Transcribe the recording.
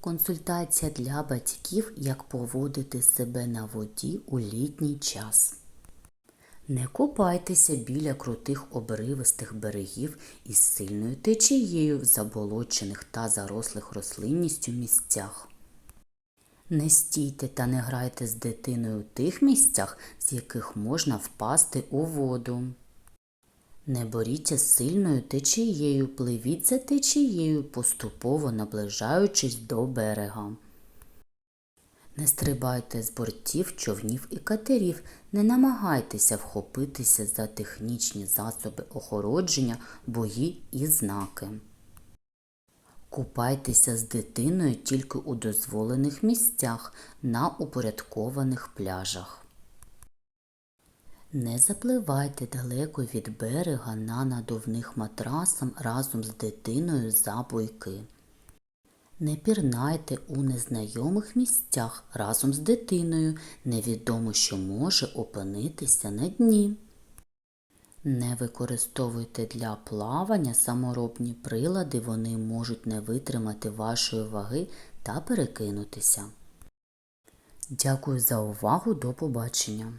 Консультація для батьків, як поводити себе на воді у літній час. Не купайтеся біля крутих обривистих берегів із сильною течією в заболочених та зарослих рослинністю місцях. Не стійте та не грайте з дитиною у тих місцях, з яких можна впасти у воду. Не боріться з сильною течією, пливіть за течією, поступово наближаючись до берега. Не стрибайте з бортів човнів і катерів, не намагайтеся вхопитися за технічні засоби охородження, бої і знаки. Купайтеся з дитиною тільки у дозволених місцях на упорядкованих пляжах. Не запливайте далеко від берега на надувних матрасах разом з дитиною за буйки. Не пірнайте у незнайомих місцях разом з дитиною, невідомо, що може опинитися на дні. Не використовуйте для плавання саморобні прилади, вони можуть не витримати вашої ваги та перекинутися. Дякую за увагу, до побачення!